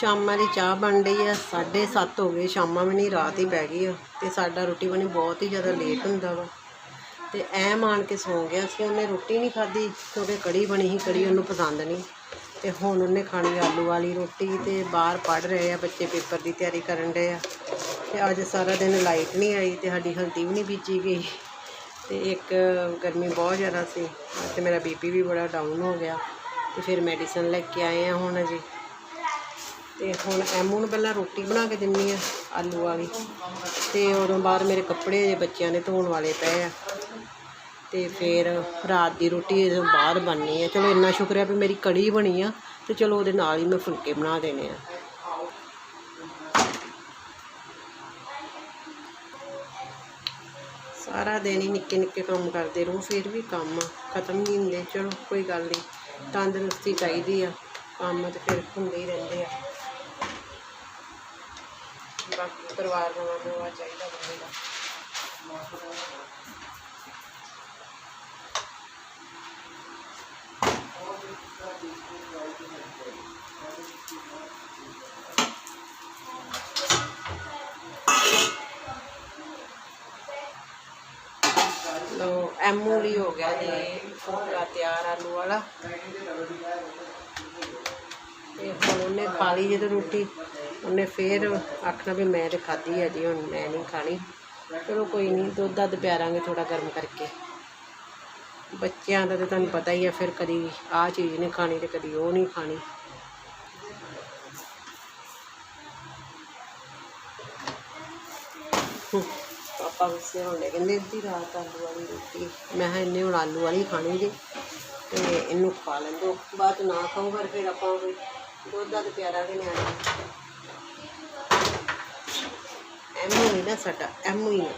ਸ਼ਾਮਾਂ ਦੀ ਚਾਹ ਬਣ ਰਹੀ ਆ 7:30 ਹੋ ਗਏ, ਸ਼ਾਮਾਂ ਵੀ ਨਹੀਂ, ਰਾਤ ਹੀ ਪੈ ਗਈ ਆ। ਤੇ ਸਾਡਾ ਰੋਟੀ ਬਣੀ ਬਹੁਤ ਹੀ ਜ਼ਿਆਦਾ ਲੇਟ ਹੁੰਦਾ ਵਾ। ਤੇ ਐ ਮਾਣ ਕੇ ਸੌਂ ਗਿਆ ਸੀ, ਉਹਨੇ ਰੋਟੀ ਨਹੀਂ ਖਾਧੀ ਕਿਉਂਕਿ ਕੜੀ ਬਣੀ ਸੀ, ਕੜੀ ਉਹਨੂੰ ਪਸੰਦ ਨਹੀਂ। ਤੇ ਹੁਣ ਉਹਨੇ ਖਾਣੀ ਆਲੂ ਵਾਲੀ ਰੋਟੀ, ਤੇ ਬਾਹਰ ਪੜ ਰਹੇ ਆ, ਬੱਚੇ ਪੇਪਰ ਦੀ ਤਿਆਰੀ ਕਰਨ ਰਹੇ ਆ। ਤੇ ਅੱਜ ਸਾਰਾ ਦਿਨ ਲਾਈਟ ਨਹੀਂ ਆਈ, ਤੇ ਸਾਡੀ ਹਲਦੀ ਵੀ ਨਹੀਂ ਬੀਜੀ ਗਈ। ਤੇ ਇੱਕ ਗਰਮੀ ਬਹੁਤ ਜ਼ਿਆਦਾ ਸੀ, ਤੇ ਮੇਰਾ ਬੀਪੀ ਵੀ ਬੜਾ ਡਾਊਨ ਹੋ ਗਿਆ। ਤੇ ਫਿਰ ਮੈਡੀਸਨ ਲੈ ਕੇ ਆਏ ਆ ਹੁਣ ਅਜੇ। ਤੇ ਹੁਣ ਐਮੂ ਨੂੰ ਪਹਿਲਾਂ ਰੋਟੀ ਬਣਾ ਕੇ ਦਿੰਨੀ ਆ, ਆਲੂ ਵਾਲੀ ਤੇ ਉਦੋਂ ਬਾਅਦ ਮੇਰੇ ਕੱਪੜੇ ਅਜੇ ਬੱਚਿਆਂ ਨੇ ਧੋਣ ਵਾਲੇ ਪਏ ਆ। ਤੇ ਫਿਰ ਰਾਤ ਦੀ ਰੋਟੀ ਇਹਦੇ ਬਾਅਦ ਬਣਨੀ ਆ। ਚਲੋ ਇੰਨਾ ਸ਼ੁਕਰ ਹੈ ਵੀ ਮੇਰੀ ਕੜੀ ਬਣੀ ਆ, ਤੇ ਚਲੋ ਉਹਦੇ ਨਾਲ ਹੀ ਮੈਂ ਫੁਲਕੇ ਬਣਾ ਦੇਣੇ ਆ। ਸਾਰਾ ਦਿਨ ਹੀ ਨਿੱਕੇ ਨਿੱਕੇ ਕੰਮ ਕਰਦੇ ਰਹੋ, ਫਿਰ ਵੀ ਕੰਮ ਖਤਮ ਨਹੀਂ ਹੁੰਦੇ। ਚਲੋ ਕੋਈ ਗੱਲ ਨਹੀਂ, ਤੰਦਰੁਸਤੀ ਚਾਹੀਦੀ ਆ, ਕੰਮ ਤੇ ਫਿਰ ਹੁੰਦੇ ਹੀ ਰਹਿੰਦੇ ਆ। ਬਾਕੀ ਪਰਿਵਾਰ ਨਵਾਂ ਨਵਾਂ ਚਾਹੀਦਾ ਬੰਦੇ ਦਾ। ਲੋ ਐਮੂ ਲਈ ਹੋ ਗਿਆ ਜੀ, ਫੁਲਕਾ ਤਿਆਰ ਆਲੂ ਵਾਲਾ। ਤੇ ਹੁਣ ਉਹਨੇ ਖਾ ਲਈ ਜਦੋਂ ਰੋਟੀ। ਉਹਨੇ ਫੇਰ ਆਖਣਾ ਵੀ ਮੈਂ ਤੇ ਖਾਧੀ ਹੈ ਜੀ ਹੁਣ ਮੈਂ ਨਹੀਂ ਖਾਣੀ। ਚਲੋ ਕੋਈ ਨਹੀਂ ਦੁੱਧ ਦੱਧ ਪਿਆਰਾਂਗੇ ਥੋੜਾ ਗਰਮ ਕਰਕੇ। ਬੱਚਿਆਂ ਦਾ ਤਾਂ ਤੁਹਾਨੂੰ ਪਤਾ ਹੀ ਹੈ ਫਿਰ ਕਦੀ ਆਹ ਚੀਜ਼ ਨਹੀਂ ਖਾਣੀ ਤੇ ਕਦੀ ਉਹ ਨਹੀਂ ਖਾਣੀ। ਪਾਪਾ ਗੁੱਸੇ ਹੋਣੇ ਕਹਿੰਦੇ ਅੱਧੀ ਰਾਤ ਆਲੂ ਵਾਲੀ ਰੋਟੀ। ਮੈਂ ਕਿਹਾ ਇਹਨੇ ਹੁਣ ਆਲੂ ਵਾਲੀ ਖਾਣੀ ਜੀ ਤੇ ਇਹਨੂੰ ਖਾ ਲੈਂਦੋ ਬਾਅਦ ਨਾ ਖਾਓ ਫਿਰ ਆਪਾਂ ਦੁੱਧ ਦਾ ਪਿਆਰਾ ਵੀ ਨਿਆਣਾ। ਐਮੂ ਹੀ ਨਾ ਸਾਡਾ ਐਮੂ ਹੀ ਨਾ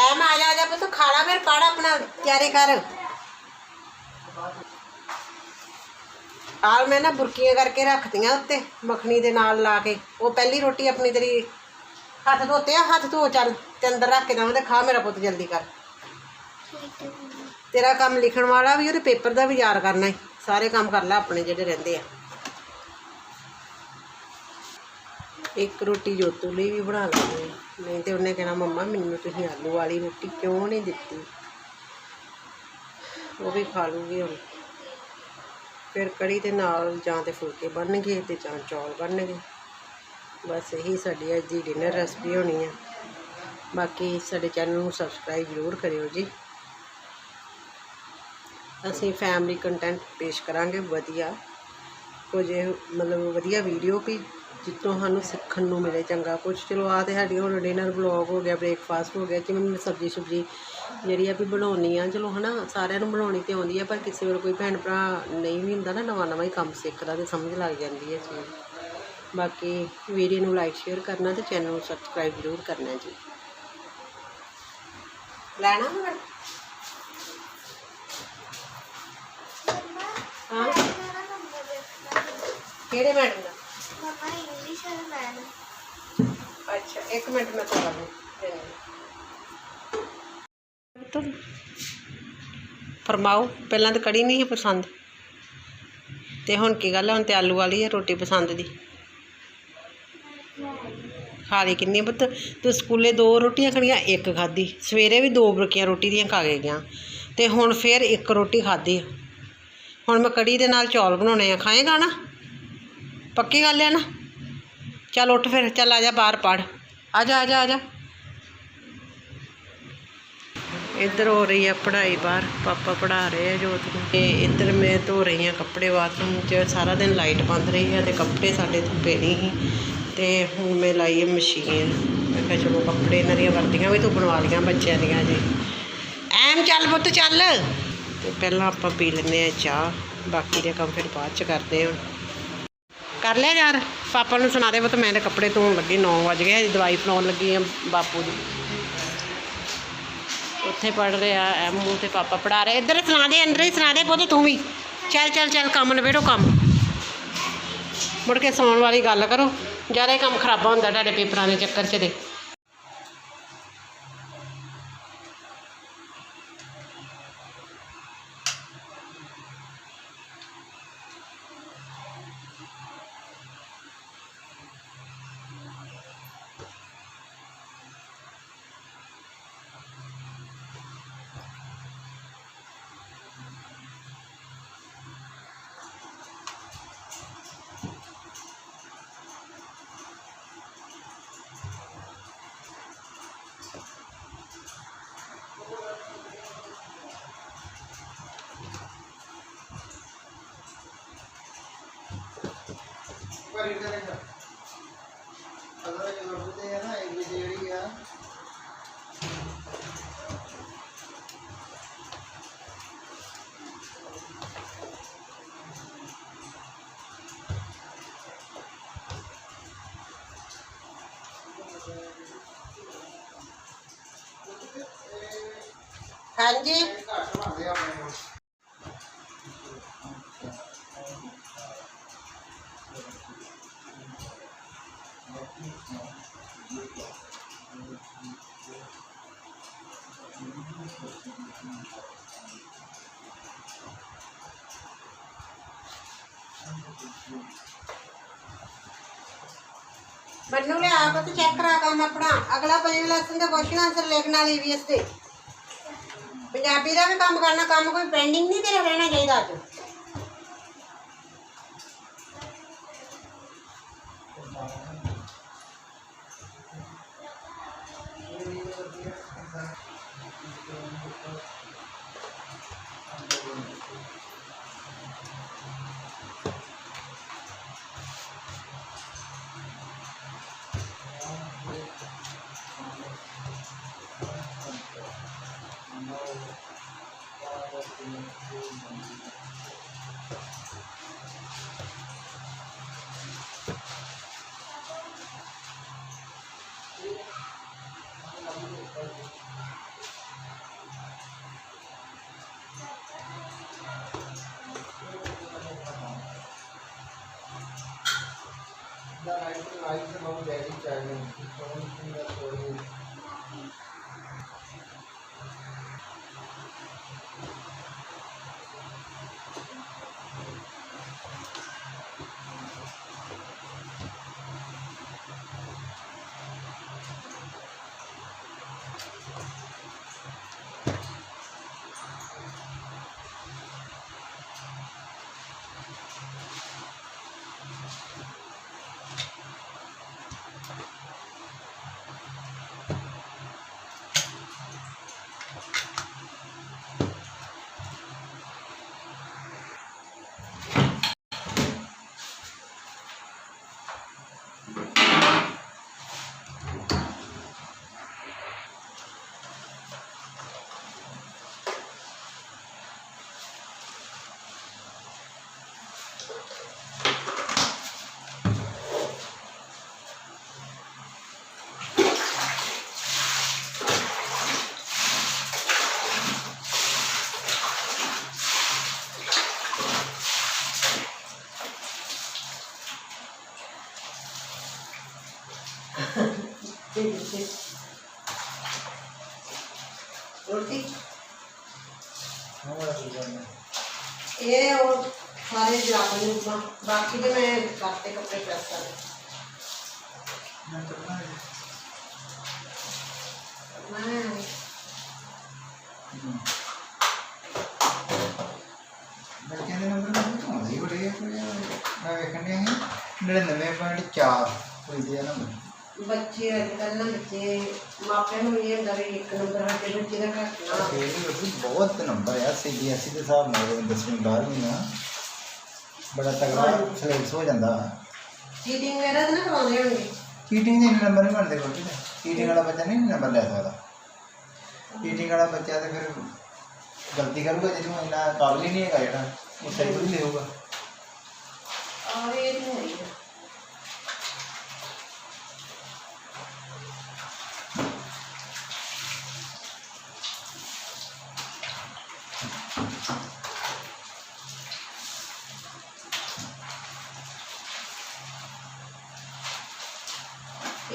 ਐਮ ਆ ਜਾ ਆ ਜਾ ਪੁੱਤ ਖਾਣਾ ਫਿਰ ਪੜ ਆਪਣਾ ਤਿਆਰੀ ਕਰ। ਆਲ ਮੈਂ ਨਾ ਬੁਰਕੀਆਂ ਕਰਕੇ ਰੱਖਤੀਆਂ ਉੱਤੇ ਮੱਖਣੀ ਦੇ ਨਾਲ ਲਾ ਕੇ। ਉਹ ਪਹਿਲੀ ਰੋਟੀ ਆਪਣੀ ਤੇਰੀ ਹੱਥ ਧੋਤੇ ਆ ਹੱਥ ਧੋ ਚੱਲ ਤੇ ਅੰਦਰ ਰੱਖ ਕੇ ਤੇ ਖਾ ਮੇਰਾ ਪੁੱਤ ਜਲਦੀ ਕਰ। ਤੇਰਾ ਕੰਮ ਲਿਖਣ ਵਾਲਾ ਵੀ ਉਹਦੇ ਪੇਪਰ ਦਾ ਵੀ ਯਾਦ ਕਰਨਾ ਹੈ ਸਾਰੇ ਕੰਮ ਕਰ ਲੈ ਆਪਣੇ ਜਿਹੜੇ ਰਹਿੰਦੇ ਆ। ਇੱਕ ਰੋਟੀ ਜੋਤੂ ਲਈ ਵੀ ਬਣਾ ਲੈਣੀ ਨਹੀਂ ਤੇ ਉਹਨੇ ਕਹਿਣਾ, ਮੰਮਾ, ਮੈਨੂੰ ਤੁਸੀਂ ਆਲੂ ਵਾਲੀ ਰੋਟੀ ਕਿਉਂ ਨਹੀਂ ਦਿੱਤੀ? ਉਹ ਵੀ ਖਾ ਲੂਗੀ ਹੁਣ। ਫਿਰ ਕੜੀ ਦੇ ਨਾਲ ਜਾਂ ਤੇ ਫੁਲਕੇ ਬਣਨਗੇ ਤੇ ਜਾਂ ਚੌਲ ਬਣਨਗੇ। ਬਸ ਇਹੀ ਸਾਡੀ ਅੱਜ ਦੀ ਡਿਨਰ ਰੈਸਪੀ ਹੋਣੀ ਆ। ਬਾਕੀ ਸਾਡੇ ਚੈਨਲ ਨੂੰ ਸਬਸਕ੍ਰਾਈਬ ਜ਼ਰੂਰ ਕਰਿਓ ਜੀ। ਅਸੀਂ ਫੈਮਿਲੀ ਕੰਟੈਂਟ ਪੇਸ਼ ਕਰਾਂਗੇ, ਵਧੀਆ। ਕੁਝ ਮਤਲਬ ਵਧੀਆ ਵੀਡੀਓ ਵੀ ਜਿੱਤੋਂ ਸਾਨੂੰ ਸਿੱਖਣ ਨੂੰ ਮਿਲੇ ਚੰਗਾ ਕੁਝ ਚਲੋ ਆ ਤੇ ਸਾਡੀ ਹੁਣ ਡਿਨਰ ਵਲੌਗ ਹੋ ਗਿਆ ਬ੍ਰੇਕਫਾਸਟ ਹੋ ਗਿਆ, ਜਿਵੇਂ ਮੈਂ ਸਬਜ਼ੀ ਸੁਬਜ਼ੀ ਜਿਹੜੀ ਆ ਵੀ ਬਣਾਉਣੀ ਆ, ਚਲੋ ਹਨਾ, ਸਾਰਿਆਂ ਨੂੰ ਬਣਾਉਣੀ ਤੇ ਆਉਂਦੀ ਆ, ਪਰ ਕਿਸੇ ਵੇਲੇ ਕੋਈ ਭੈਣ ਭਰਾ ਨਹੀਂ ਵੀ ਹੁੰਦਾ ਨਾ ਨਵਾਂ ਨਵਾਂ ਹੀ ਕੰਮ ਸਿੱਖਦਾ ਤੇ ਸਮਝ ਲੱਗ ਜਾਂਦੀ ਹੈ ਚੀਜ਼। ਬਾਕੀ ਵੀਡੀਓ ਨੂੰ ਲਾਈਕ ਸ਼ੇਅਰ ਕਰਨਾ ਤੇ ਚੈਨਲ ਨੂੰ ਸਬਸਕ੍ਰਾਈਬ ਜ਼ਰੂਰ ਕਰਨਾ ਜੀ। ਲੈਣਾ ਫਿਰ ਹਾਂ। ਕਿਹੜੇ ਮੈਡਮ ਦਾ? ਮਮਾ ਇੰਗਲਿਸ਼ ਹੈ ਮੈਮ ਅੱਛਾ ਇੱਕ ਮਿੰਟ ਮੈਂ ਤੁਹਾਨੂੰ ਤਾਂ ਫਰਮਾਓ ਪਹਿਲਾਂ ਤਾਂ ਕੜੀ ਨਹੀਂ ਸੀ ਪਸੰਦ। ਤੇ ਹੁਣ ਕੀ ਗੱਲ ਹੈ ਹੁਣ ਤੇ ਆਲੂ ਵਾਲੀ ਹੈ ਰੋਟੀ ਪਸੰਦ ਦੀ। ਖਾ ਲਈ ਕਿੰਨੀ ਪੁੱਤ? ਤੂੰ ਸਕੂਲੇ ਦੋ ਰੋਟੀਆਂ ਖਾਣੀਆਂ ਇੱਕ ਖਾਧੀ। ਸਵੇਰੇ ਵੀ ਦੋ ਬਰਕੀਆਂ ਰੋਟੀ ਦੀਆਂ ਖਾ ਕੇ ਗਿਆ। ਤੇ ਹੁਣ ਫੇਰ ਇੱਕ ਰੋਟੀ ਖਾਧੀ ਹੁਣ ਮੈਂ ਕੜੀ ਦੇ ਨਾਲ ਚੌਲ ਬਣਾਉਣੇ ਆ, ਖਾਏਗਾ ਨਾ? ਪੱਕੀ ਗੱਲ ਹੈ ਨਾ? ਚੱਲ ਉੱਠ ਫਿਰ, ਚੱਲ ਆ ਜਾ ਬਾਹਰ ਪੜ। ਆ ਜਾ ਆ ਜਾ ਆ ਜਾ। ਇੱਧਰ ਹੋ ਰਹੀ ਆ ਪੜ੍ਹਾਈ ਬਾਹਰ, ਪਾਪਾ ਪੜ੍ਹਾ ਰਹੇ ਆ ਜੋਤ ਨੂੰ। ਤੇ ਇੱਧਰ ਮੈਂ ਧੋ ਰਹੀ ਹਾਂ ਕੱਪੜੇ ਬਾਥਰੂਮ 'ਚ, ਸਾਰਾ ਦਿਨ ਲਾਈਟ ਬੰਦ ਰਹੀ ਆ ਤੇ ਕੱਪੜੇ ਸਾਡੇ ਧੁੱਪੇ ਨਹੀਂ ਸੀ। ਤੇ ਹੁਣ ਮੈਂ ਲਾਈ ਹੈ ਮਸ਼ੀਨ। ਮੈਂ ਕਿਹਾ ਚਲੋ ਕੱਪੜੇ ਇਹਨਾਂ ਦੀਆਂ ਵਰਦੀਆਂ ਵੀ ਧੁੱਪਣ ਵਾਲੀਆਂ ਬੱਚਿਆਂ ਦੀਆਂ ਜੀ। ਐਮ ਚੱਲ ਪੁੱਤ ਚੱਲ। ਤੇ ਪਹਿਲਾਂ ਆਪਾਂ ਪੀ ਲੈਂਦੇ ਆ ਚਾਹ। ਬਾਕੀ ਦੇ ਕੰਮ ਫਿਰ ਬਾਅਦ ਚ ਕਰਦੇ ਹਾਂ ਕਰ ਲਿਆ ਯਾਰ, ਪਾਪਾ ਨੂੰ ਸੁਣਾ ਦੇ ਪੁੱਤ, ਮੈਂ ਤੇ ਕੱਪੜੇ ਧੋਣ ਲੱਗੀ 9 ਵਜ ਗਏ, ਹਜੇ ਦਵਾਈ ਫਲਾਉਣ ਲੱਗੀ ਆ ਬਾਪੂ ਦੀ। ਉੱਥੇ ਪੜ ਰਿਹਾ ਐਮੂ ਤੇ ਪਾਪਾ ਪੜਾ ਰਹੇ। ਇੱਧਰ ਸੁਣਾ ਦੇ, ਅੰਦਰ ਹੀ ਸੁਣਾ ਦੇ ਪੁੱਤ, ਤੂੰ ਵੀ। ਚੱਲ ਚੱਲ ਚੱਲ, ਕੰਮ ਨਿਬੇੜੋ, ਕੰਮ। ਮੁੜ ਕੇ ਸੌਣ ਵਾਲੀ ਗੱਲ ਕਰੋ। ਜ਼ਿਆਦਾ ਕੰਮ ਖਰਾਬਾ ਹੁੰਦਾ ਤੁਹਾਡੇ ਪੇਪਰਾਂ ਦੇ ਚੱਕਰ 'ਚ ਦੇ ਇਹਦਾ ਨਹੀਂ ਅਗਰ ਇਹ ਲੋੜਦੇ ਆ ਨਾ ਇਹ ਵੀ ਜਿਹੜੀ ਆ ਹਾਂਜੀ ਮੈਨੂੰ ਲਿਆ, ਆਪ ਤੇ ਚੈੱਕ ਕਰਾ ਕੰਮ ਆਪਣਾ। ਅਗਲਾ ਪੰਜਵੇਂ ਲੈਸਨ ਦਾ ਕੁਐਸਚਨ ਆਨਸਰ ਲਿਖਣ ਵਾਲੀ ਈਵੀਐਸ ਤੇ। ਪੰਜਾਬੀ ਦਾ ਵੀ ਕੰਮ ਕਰਨਾ, ਕੰਮ ਕੋਈ ਪੈਂਡਿੰਗ ਨਹੀਂ ਤੇਰਾ ਰਹਿਣਾ ਚਾਹੀਦਾ ਅੱਜ। ਰਾਈਟ ਰਾਈਟ ਤੇ ਬਹੁਤ ਰੋਟੀ ਹੋਰ ਕੀ ਕਰਨਾ ਇਹ ਉਹ ਸਾਰੇ ਜਵਾਬ ਨੇ ਬਾਕੀ ਤੇ ਮੈਂ ਕਰਤੇ ਕੱਪੜੇ ਪ੍ਰੈਸ ਕਰ ਮੈਂ ਬੱਚਿਆਂ ਦੇ ਨੰਬਰ ਤਾਂ ਆਉਂਦੇ ਹੀ ਬੜੇ ਆ ਕੋਈ ਯਾਰ। ਮੈਂ ਵੇਖਣ ਡਿਆ ਸੀ 99.4 ਕੋਈ ਦੇ ਨੰਬਰ ਬੱਚੇ ਅੱਜ ਕੱਲ੍ਹ ਨਾ ਬੱਚੇ ਮਾਪਿਆਂ ਨੂੰ ਇਹ ਹੁੰਦਾ ਵੀ ਇੱਕ ਨੰਬਰ ਸਾਡੇ ਬੱਚੇ ਦਾ ਘੱਟ ਨਾ ਇਹ ਵੀ ਬੱਚੀ ਬਹੁਤ ਨੰਬਰ ਆ ਸੀਬੀਐਸਈ ਦੇ ਹਿਸਾਬ ਨਾਲ 10ਵੀਂ 12ਵੀਂ ਨਾ। ਬੜਾ ਤਗੜਾ ਸਿਲੇਬਸ ਹੋ ਜਾਂਦਾ ਚੀਟਿੰਗ ਵਗੈਰਾ ਤਾਂ ਨਾ ਕਰਾਉਂਦੇ ਹੋਣਗੇ। ਚੀਟਿੰਗ ਦੇ ਇੰਨੇ ਨੰਬਰ ਨਹੀਂ ਬਣਦੇ ਕੋਈ ਚੀਟਿੰਗ ਵਾਲਾ ਬੱਚਾ ਨਹੀਂ ਨੰਬਰ ਲੈ ਸਕਦਾ। ਚੀਟਿੰਗ ਵਾਲਾ ਬੱਚਾ ਤੇ ਫਿਰ ਗਲਤੀ ਕਰੂਗਾ ਜਿਹਨੂੰ ਇੰਨਾ ਕਾਬਲ ਹੀ ਨਹੀਂ ਹੈਗਾ ਜਿਹੜਾ ਉਹ ਸਹੀ ਕੋਈ ਲਿਖੂਗਾ ਆਹ ਇਹ ਨਹੀਂ ਹੋਈ ਹੈ।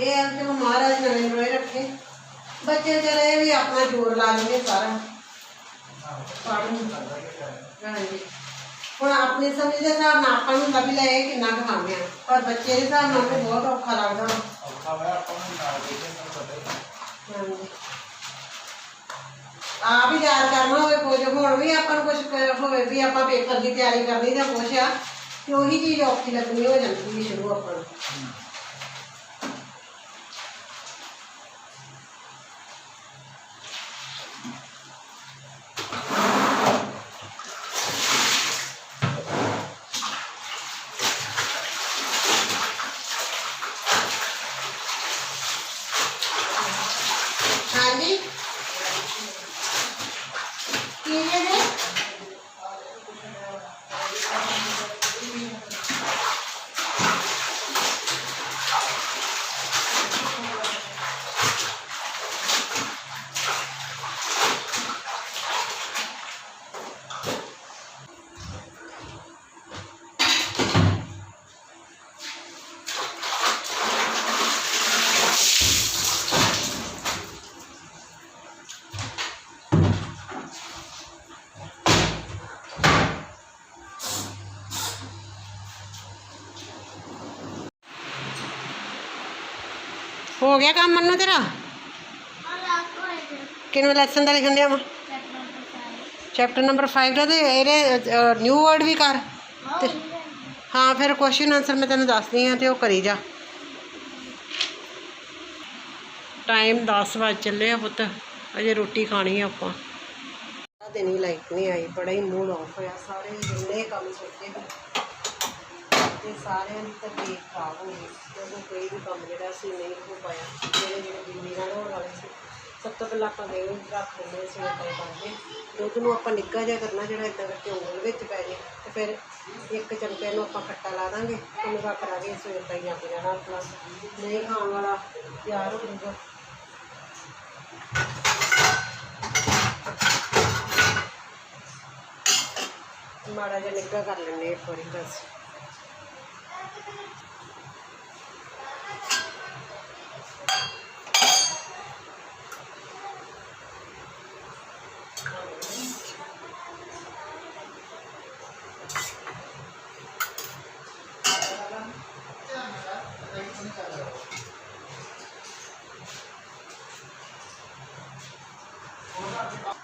ਇਹ ਅੰਤ ਨੂੰ ਮਹਾਰਾਜ ਨਵੇਂ ਰੋਏ ਰੱਖੇ ਬੱਚੇ ਚਲੇ ਵੀ ਆਪਣਾ ਜੋਰ ਲਾ ਲੈਂਦੇ ਸਾਰਾ ਪੜ੍ਹਨ ਹਾਂਜੀ ਹੁਣ ਆਪਣੀ ਸਮਝ ਦੇ ਹਿਸਾਬ ਨਾਲ ਆਪਾਂ ਨੂੰ ਲੱਭ ਲੈ ਇਹ ਕਿੰਨਾ ਕਮਾਉਂਦੇ ਆ ਪਰ ਬੱਚੇ ਦੇ ਹਿਸਾਬ ਨਾਲ ਤੇ ਬਹੁਤ ਔਖਾ ਲੱਗਦਾ ਵਾ। ਔਖਾ ਹੋਇਆ ਆਪਾਂ ਨੂੰ ਨਾਲ ਦੇ ਕੇ ਤੁਹਾਨੂੰ ਪਤਾ ਹੀ ਹੈ। ਹਾਂਜੀ ਆਪ ਹੀ ਯਾਦ ਕਰਨਾ ਹੋਵੇ ਕੁਝ ਹੁਣ ਵੀ ਆਪਾਂ ਨੂੰ ਕੁਝ ਹੋਵੇ ਵੀ ਆਪਾਂ ਪੇਪਰ ਦੀ ਤਿਆਰੀ ਕਰਨੀ ਜਾਂ ਕੁਛ ਆ ਤੇ ਉਹੀ ਚੀਜ਼ ਔਖੀ ਲੱਗਣੀ ਹੋ ਜਾਂਦੀ ਹੈ ਸ਼ੁਰੂ ਆਪਾਂ ਨੂੰ নিজেদের ਹੋ ਗਿਆ ਕੰਮ ਮੰਨੂ ਤੇਰਾ? ਕਿੰਨੇ ਲੈਸਨ ਦਾ ਲਿਖਣ ਦਿਆ ਵਾ? ਚੈਪਟਰ ਨੰਬਰ 5 ਦਾ ਤੇ ਇਹਦੇ ਨਿਊ ਵਰਡ ਵੀ ਕਰ। ਹਾਂ, ਫਿਰ ਕੁਐਸਚਨ ਆਨਸਰ ਮੈਂ ਤੈਨੂੰ ਦੱਸਦੀ ਆ ਤੇ ਉਹ ਕਰੀ ਜਾ। ਟਾਈਮ 10 ਵਜੇ ਚੱਲੇ ਆ ਪੁੱਤ। ਅਜੇ ਰੋਟੀ ਖਾਣੀ ਆ ਆਪਾਂ। ਦਿਨ ਹੀ ਲਾਈਟ ਨਹੀਂ ਆਈ, ਬੜਾ ਹੀ ਮੂਡ ਆਫ ਹੋਇਆ। ਸਾਰੇ ਜਿੰਨੇ ਕੰਮ ਸੁੱਤੇ। ਤੇ ਸਾਰਿਆਂ ਦੀ ਤਬੀਅਤ ਖਰਾਬ ਹੋ ਗਈ ਜਦੋਂ ਕੋਈ ਵੀ ਕੰਮ ਜਿਹੜਾ ਸੀ ਨਹੀਂ ਹੋ ਪਾਇਆ। ਜਿਹੜੇ ਜਿਹੜੇ ਦਿੱਲੀ ਨਾਲ ਹੋਣ ਵਾਲੇ ਸੀ, ਸਭ ਤੋਂ ਪਹਿਲਾਂ ਆਪਾਂ ਗਏ ਰੱਖ ਦਿੰਦੇ ਸੀ ਉਹ ਕਰਦੇ ਦੁੱਧ ਨੂੰ ਆਪਾਂ ਨਿੱਕਾ ਜਿਹਾ ਕਰਨਾ ਜਿਹੜਾ ਇਦਾਂ ਕਰਕੇ ਉਂਗਲ ਵਿੱਚ ਪੈ ਜੇ ਤੇ ਫਿਰ ਇੱਕ ਚਮਚੇ ਨੂੰ ਆਪਾਂ ਖੱਟਾ ਲਾ ਦਾਂਗੇ। ਉਹਨੂੰ ਰੱਖ ਲਾਂਗੇ ਸਵੇਰ ਤਾਈਂ ਆਪ ਜਾਣਾ ਆਪਣਾ। ਨਹੀਂ ਖਾਣ ਵਾਲਾ ਤਿਆਰ ਹੋ ਜਾਊਗਾ। ਮਾੜਾ ਜਿਹਾ ਨਿੱਘਾ ਕਰ ਲੈਂਦੇ ਇੱਕ ਵਾਰੀ ਬਸ।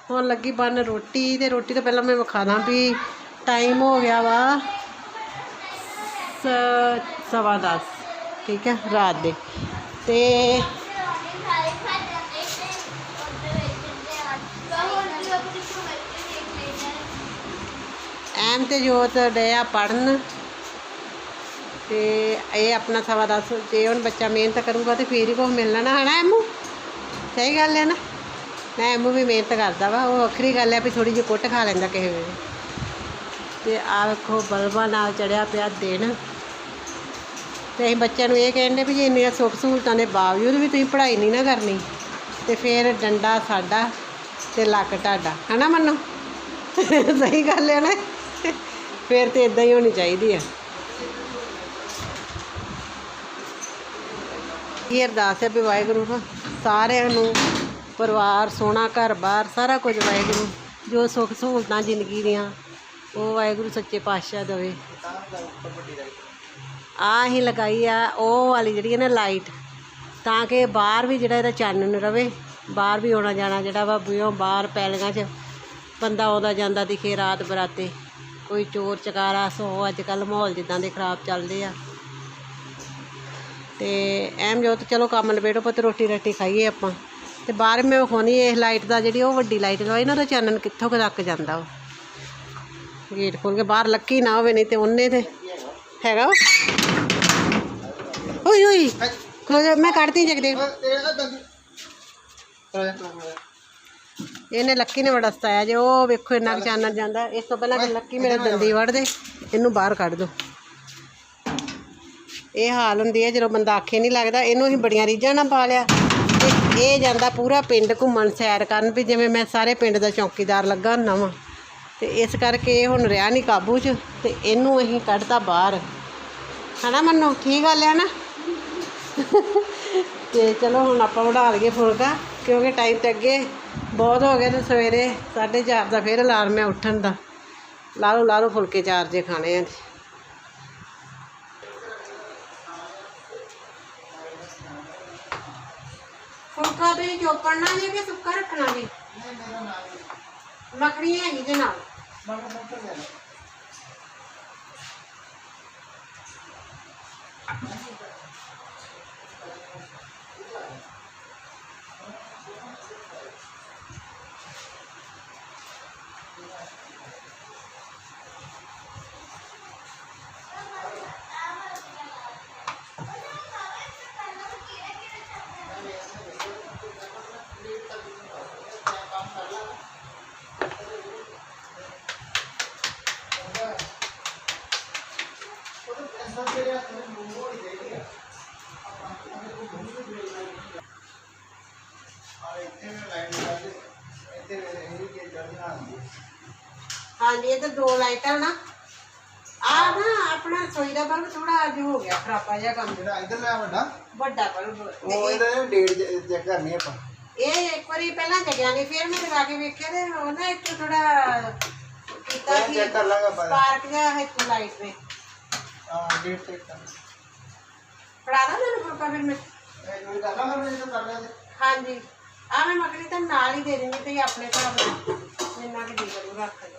ਹੁਣ ਲੱਗੀ ਬਣ ਰੋਟੀ ਤੇ ਰੋਟੀ ਤੋਂ ਪਹਿਲਾਂ ਮੈਂ ਵਿਖਾ ਦਾਂ ਵੀ ਟਾਈਮ ਹੋ ਗਿਆ ਵਾ ਸਵਾ ਦਸ, ਠੀਕ ਹੈ, ਰਾਤ ਦੇ। ਤੇ ਐਮ ਤੇ ਜੋਤ ਡਿਆ ਆ ਪੜਨ ਤੇ ਇਹ ਆਪਣਾ ਸਵਾ ਦਸ ਜੇ ਹੁਣ ਬੱਚਾ ਮਿਹਨਤ ਕਰੂਗਾ ਤੇ ਫੇਰ ਹੀ ਕੁਛ ਮਿਲਣਾ ਨਾ ਹਨਾ ਐਮੂ? ਸਹੀ ਗੱਲ ਹੈ ਨਾ? ਮੈਂ ਐਮੂ ਵੀ ਮਿਹਨਤ ਕਰਦਾ ਵਾ, ਉਹ ਵੱਖਰੀ ਗੱਲ ਹੈ ਵੀ ਥੋੜੀ ਜਿਹੀ ਕੁੱਟ ਖਾ ਲੈਂਦਾ ਕਿਸੇ ਵੇਲੇ। ਤੇ ਆ ਵੇਖੋ, ਬਲਬਾਂ ਨਾਲ ਚੜਿਆ ਪਿਆ ਦਿਨ। ਤੇ ਅਸੀਂ ਬੱਚਿਆਂ ਨੂੰ ਇਹ ਕਹਿੰਦੇ ਵੀ ਜੇ ਇੰਨੀਆਂ ਸੁੱਖ ਸਹੂਲਤਾਂ ਦੇ ਬਾਵਜੂਦ ਵੀ ਤੁਸੀਂ ਪੜ੍ਹਾਈ ਨਹੀਂ ਨਾ ਕਰਨੀ, ਤੇ ਫਿਰ ਡੰਡਾ ਸਾਡਾ ਤੇ ਲੱਕ ਤੁਹਾਡਾ। ਹਨਾ ਮੰਨੋ? ਸਹੀ ਗੱਲ ਹੈ ਨਾ? ਫਿਰ ਤੇ ਇਦਾਂ ਹੀ ਹੋਣੀ ਚਾਹੀਦੀ ਆ। ਇਹ ਅਰਦਾਸ ਹੈ ਵੀ ਵਾਹਿਗੁਰੂ ਸਾਰਿਆਂ ਨੂੰ ਪਰਿਵਾਰ, ਸੋਹਣਾ ਘਰ-ਬਾਰ, ਸਾਰਾ ਕੁਝ ਵਾਹਿਗੁਰੂ, ਜੋ ਸੁੱਖ ਸਹੂਲਤਾਂ ਜ਼ਿੰਦਗੀ ਦੀਆਂ, ਉਹ ਵਾਹਿਗੁਰੂ ਸੱਚੇ ਪਾਤਸ਼ਾਹ ਦੇਵੇ। ਆ ਹੀ ਲਗਾਈ ਆ, ਉਹ ਵਾਲੀ ਜਿਹੜੀ ਹੈ ਨਾ ਲਾਈਟ, ਤਾਂ ਕਿ ਬਾਹਰ ਵੀ ਜਿਹੜਾ ਇਹਦਾ ਚਾਨਣ ਰਵੇ, ਬਾਹਰ ਵੀ ਆਉਣਾ ਜਾਣਾ ਜਿਹੜਾ ਵਾ ਬਿਓ ਬਾਹਰ ਪੈਲੀਆਂ 'ਚ ਬੰਦਾ ਆਉਂਦਾ ਜਾਂਦਾ ਦਿਖੇ ਰਾਤ ਬਰਾਤੇ। ਕੋਈ ਚੋਰ, ਚਕਾਰਾ, ਸੋ ਅੱਜ ਕੱਲ ਮਾਹੌਲ ਜਿੱਦਾਂ ਦੇ ਖਰਾਬ ਚੱਲਦੇ ਆ। ਤੇ ਐਮ ਜੋਤ ਚਲੋ ਕੰਮ ਨਿਬੇੜੋ ਪੁੱਤ ਰੋਟੀ ਰੱਟੀ ਖਾਈਏ ਆਪਾਂ। ਤੇ ਬਾਹਰ ਮੈਂ ਵਿਖਾਉਣੀ ਇਹ ਲਾਈਟ ਦਾ ਜਿਹੜੀ ਉਹ ਵੱਡੀ ਲਾਈਟ ਲਵਾਈ ਨਾ ਉਹਦਾ ਚਾਨਣ ਕਿੱਥੋਂ ਕੁ ਤੱਕ ਜਾਂਦਾ ਉਹ? ਗੇਟ ਖੋਲ ਕੇ ਬਾਹਰ ਲੱਕੀ ਨਾ ਹੋਵੇ, ਨਹੀਂ ਤੇ ਉਹਨੇ ਤੇ ਹੈਗਾ ਵਾ? ਓਏ ਓਏ, ਖਲੋ ਜਾ, ਮੈਂ ਕੱਢਦੀ ਜਗਦੇ ਇਹਨੇ ਲੱਕੀ ਨੇ ਬੜਾ ਸਤਾਇਆ ਜੇ, ਉਹ ਵੇਖੋ ਇੰਨਾ ਕੁ ਚਾਨਣ ਜਾਂਦਾ। ਇਸ ਤੋਂ ਪਹਿਲਾਂ ਕਿ ਲੱਕੀ ਮੇਰੇ ਦੰਦੀ ਵੜ ਦੇ, ਇਹਨੂੰ ਬਾਹਰ ਕੱਢ ਦੋ। ਇਹ ਹਾਲ ਹੁੰਦੀ ਹੈ ਜਦੋਂ ਬੰਦਾ ਆਖੇ ਨਹੀਂ ਲੱਗਦਾ, ਇਹਨੂੰ ਅਸੀਂ ਬੜੀਆਂ ਰੀਝਾਂ ਨਾਲ ਪਾ ਲਿਆ। ਇਹ ਜਾਂਦਾ ਪੂਰਾ ਪਿੰਡ ਘੁੰਮਣ ਸੈਰ ਕਰਨ ਵੀ ਜਿਵੇਂ ਮੈਂ ਸਾਰੇ ਪਿੰਡ ਦਾ ਚੌਕੀਦਾਰ ਲੱਗਾ ਹੁੰਦਾ ਵਾਂ। ਤੇ ਇਸ ਕਰਕੇ ਇਹ ਹੁਣ ਰਿਹਾ ਨਹੀਂ ਕਾਬੂ 'ਚ ਤੇ ਇਹਨੂੰ ਅਸੀਂ ਕੱਢਤਾ ਬਾਹਰ। ਹਨਾ ਮੰਨੋ? ਠੀਕ ਗੱਲ ਹੈ ਨਾ? ਤੇ ਚਲੋ ਹੁਣ ਆਪਾਂ ਵਢਾ ਲਈਏ ਫੁਲਕਾ, ਕਿਉਂਕਿ ਟਾਈਮ ਤੇ ਅੱਗੇ ਬਹੁਤ ਹੋ ਗਿਆ ਤੇ ਸਵੇਰੇ 4:30 ਦਾ ਫੇਰ ਅਲਾਰਮ ਹੈ ਉੱਠਣ ਦਾ। ਲਾ ਲਓ ਲਾ ਲਓ ਫੁਲਕੇ ਚਾਰ ਜੇ ਖਾਣੇ ਆ ਸੁੱਕਾ ਤੇ ਚੋਪੜਨਾ ਜੇ ਕਿ ਸੁੱਕਾ ਰੱਖਣਾ ਜੀ ਮੱਖਣੀ ਹੈਗੀ ਦੇ ਨਾਲ। ਹਾਂਜੀ ਇਹ ਤਾਂ ਦੋ ਲਾਈਟਾਂ ਨਾ ਆ ਨਾ ਆਪਣਾ ਰਸੋਈ ਦਾ ਬਲਬ ਥੋੜਾ ਅੱਜ ਹੋ ਗਿਆ ਖਰਾਬਾ ਜਿਹਾ ਕੰਮ ਜਿਹੜਾ ਇਧਰ ਲਿਆ ਵੱਡਾ ਵੱਡਾ ਬਲਬ ਉਹ ਇਹਦਾ ਡੇਟ ਚੈੱਕ ਕਰਨੀ ਆਪਾਂ ਇਹ ਇੱਕ ਵਾਰੀ ਪਹਿਲਾਂ ਜਗਿਆ ਨਹੀਂ ਫਿਰ ਮੈਂ ਲਗਾ ਕੇ ਵੇਖਿਆ ਤੇ ਉਹ ਨਾ ਇੱਕ ਥੋੜਾ ਕੀਤਾ ਇਹ ਸੀ ਚੈੱਕ ਕਰ ਲਾਂਗਾ ਆਪਾਂ ਸਪਾਰਕ ਜਿਹਾ ਹੈ ਲਾਈਟ ਨੇ ਹਾਂ ਡੇਟ ਚੈੱਕ ਕਰ ਫੜਾ ਦਾਂ ਮੈਨੂੰ ਫੁਲਕਾ ਫਿਰ ਮੈਂ ਇਹ ਕਰ ਲਾ ਮੈਂ ਇਹ ਕਰ ਲਿਆ ਤੇ ਹਾਂਜੀ ਆ ਮੈਂ ਮਗਲੀ ਤਾਂ ਨਾਲ ਹੀ ਦੇ ਦੇਣੀ ਤੇ ਆਪਣੇ ਹਿਸਾਬ ਨਾਲ ਜਿੰਨਾ ਕਿ ਜੀ ਕਰੂ ਰੱਖ ਲਓ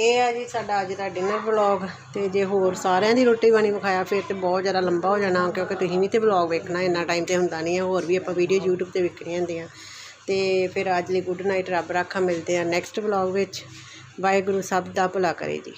ਇਹ ਆ ਜੀ ਸਾਡਾ ਅੱਜ ਦਾ ਡਿਨਰ ਵਲੌਗ ਤੇ ਜੇ ਹੋਰ ਸਾਰਿਆਂ ਦੀ ਰੋਟੀ ਪਾਣੀ ਵਿਖਾਇਆ, ਫਿਰ ਤੇ ਬਹੁਤ ਜ਼ਿਆਦਾ ਲੰਬਾ ਹੋ ਜਾਣਾ, ਕਿਉਂਕਿ ਤੁਸੀਂ ਵੀ ਤੇ ਵਲੌਗ ਵੇਖਣਾ, ਇੰਨਾ ਟਾਈਮ ਤੇ ਹੁੰਦਾ ਨਹੀਂ ਹੈ ਹੋਰ ਵੀ ਆਪਾਂ ਵੀਡੀਓ YouTube ਤੇ ਵੇਖਣੀਆਂ ਹੁੰਦੀਆਂ। ਤੇ ਫਿਰ ਅੱਜ ਲਈ ਗੁੱਡ ਨਾਈਟ ਰੱਬ ਰਾਖਾ, ਮਿਲਦੇ ਆ ਨੈਕਸਟ ਵਲੌਗ ਵਿੱਚ। ਵਾਹਿਗੁਰੂ ਸਭ ਦਾ ਭਲਾ ਕਰੇ ਜੀ।